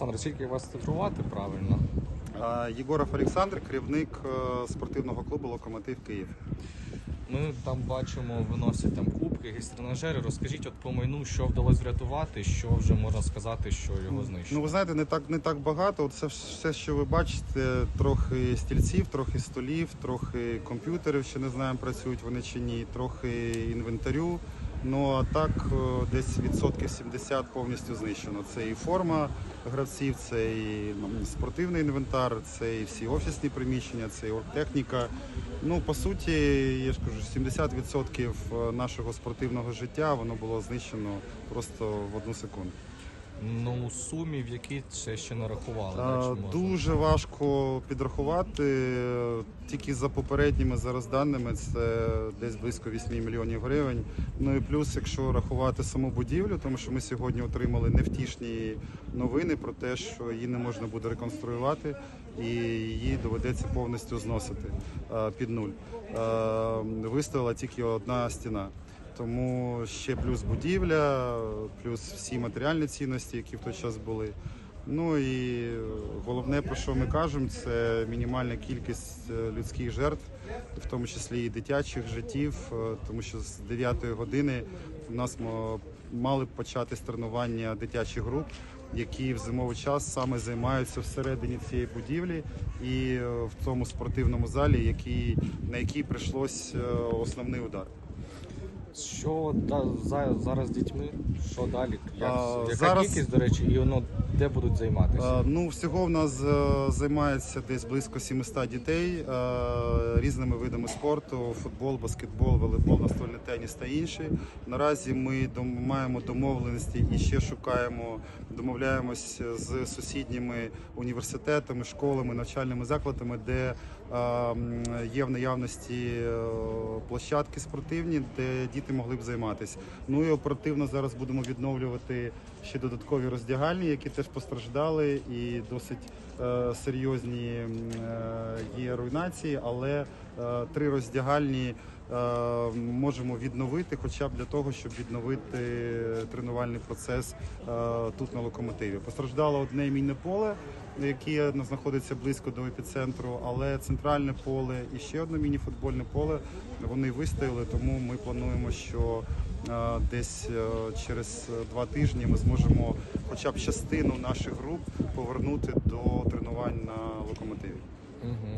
Олександр, скільки вас титрувати правильно? Єгоров Олександр, керівник е, спортивного клубу Локомотив Київ. Ми там бачимо, виносять там кубки, якісь тренажери. Розкажіть от по майну, що вдалося врятувати, що вже можна сказати, що його Ну, ви знаєте, не так не так багато. От Це все, що ви бачите, трохи стільців, трохи столів, трохи комп'ютерів, ще не знаємо, працюють вони чи ні, трохи інвентарю. Ну а так е, десь відсотків 70 повністю знищено. Це і форма гравців, це і спортивний інвентар, це і всі офісні приміщення, це і оргтехніка. Ну по суті, я ж кажу, 70% нашого спортивного життя воно було знищено просто в одну секунду. Ну, у сумі, в які це ще не рахували. А, да, можна? Дуже важко підрахувати. Тільки за попередніми зараз даними це десь близько 8 мільйонів гривень. Ну і плюс, якщо рахувати саму будівлю, тому що ми сьогодні отримали невтішні новини про те, що її не можна буде реконструювати і її доведеться повністю зносити а, під нуль. А, Вистояла тільки одна стіна. Тому ще плюс будівля, плюс всі матеріальні цінності, які в той час були. Ну і головне, про що ми кажемо, це мінімальна кількість е, людських жертв, в тому числі і дитячих життів, е, тому що з 9 години у нас мали б початись тренування дитячих груп, які в зимовий час саме займаються всередині цієї будівлі і е, в цьому спортивному залі, на який прийшлось основний удар. Що да, за, зараз з дітьми? Що далі? Як, А, яка зараз- кількість, до речі, і воно де будуть займатися? Е, Ну, всього в нас е, займається десь близько 700 дітей е, різними видами спорту: футбол, баскетбол, волейбол, настольний теніс та інші. Наразі ми маємо домовленості і ще шукаємо, домовляємось з сусідніми університетами, школами, навчальними закладами, де є в наявності площадки спортивні, де діти могли б займатися. Ну і оперативно зараз будемо відновлювати ще додаткові роздягальні, які теж постраждали, і досить е, серйозні е, є руйнації, але е, три роздягальні е, можемо відновити, хоча б для того, щоб відновити тренувальний процес е, тут на локомотиві. Постраждало одне мінне поле, яке знаходиться близько до епіцентру, але центральне поле і ще одне міні-футбольне поле вони вистояли, тому ми плануємо, що е, десь е, через два тижні ми зможемо хоча б частину наших груп повернути до тренувань на локомотиві. Угу.